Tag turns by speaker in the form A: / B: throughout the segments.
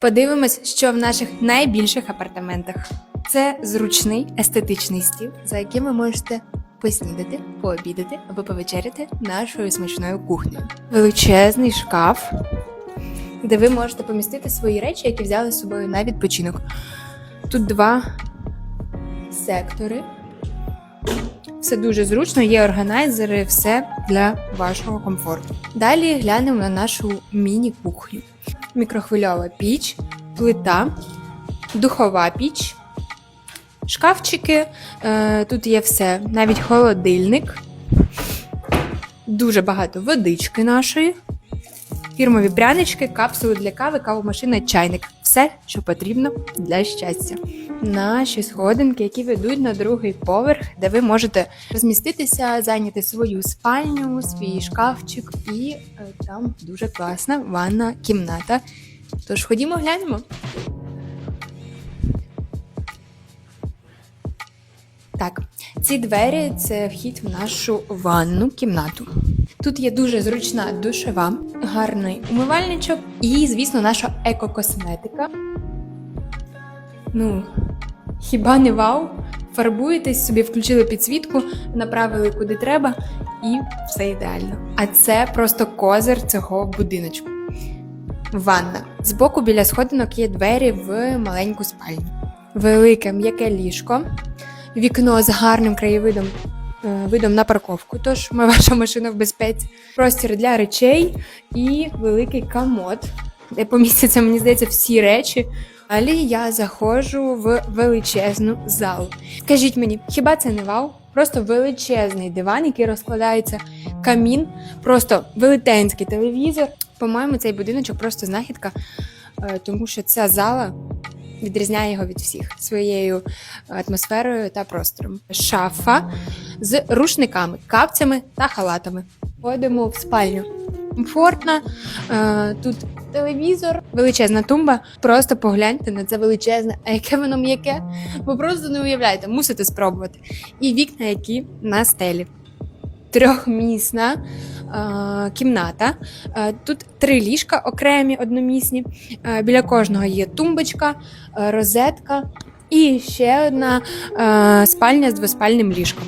A: Подивимось, що в наших найбільших апартаментах. Це зручний естетичний стіл, за яким ви можете поснідати, пообідати або повечеряти нашою смачною кухнею. Величезний шкаф, де ви можете помістити свої речі, які взяли з собою на відпочинок. Тут два сектори. Все дуже зручно, є органайзери, все для вашого комфорту. Далі глянемо на нашу міні-кухню. Мікрохвильова піч, плита, духова піч, шкафчики. Е, тут є все, навіть холодильник, дуже багато водички нашої, фірмові прянички, капсули для кави, кавомашина, чайник. Все, що потрібно для щастя. Наші сходинки, які ведуть на другий поверх, де ви можете розміститися, зайняти свою спальню, свій шкафчик, і е, там дуже класна ванна кімната. Тож ходімо глянемо. Так, ці двері це вхід в нашу ванну кімнату. Тут є дуже зручна душева, гарний умивальничок і, звісно, наша екокосметика. Ну, хіба не вау? Фарбуєтесь, собі включили підсвітку, направили куди треба, і все ідеально. А це просто козир цього будиночку. Ванна. Збоку біля сходинок є двері в маленьку спальню. Велике м'яке ліжко, вікно з гарним краєвидом. Е, Видом на парковку, тож ми ваша машина в безпеці, простір для речей і великий комод, де помістяться, мені здається, всі речі. Далі я заходжу в величезну залу. Скажіть мені, хіба це не вау? Просто величезний диван, який розкладається, камін, просто велетенський телевізор. По-моєму, цей будиночок просто знахідка, е, тому що ця зала відрізняє його від всіх своєю атмосферою та простором. Шафа з рушниками, капцями та халатами. Ходимо в спальню. Комфортно, е, тут телевізор, величезна тумба. Просто погляньте на це величезне, а яке воно м'яке. Ви просто не уявляєте, мусите спробувати. І вікна, які на стелі. Трьохмісна е, кімната. Е, тут три ліжка окремі, одномісні. Е, біля кожного є тумбочка, розетка і ще одна спальня з двоспальним ліжком.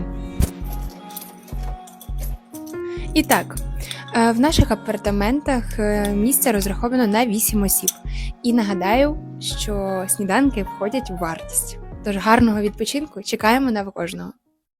A: І так, в наших апартаментах місце розраховано на 8 осіб. І нагадаю, що сніданки входять у вартість. Тож гарного відпочинку чекаємо на кожного.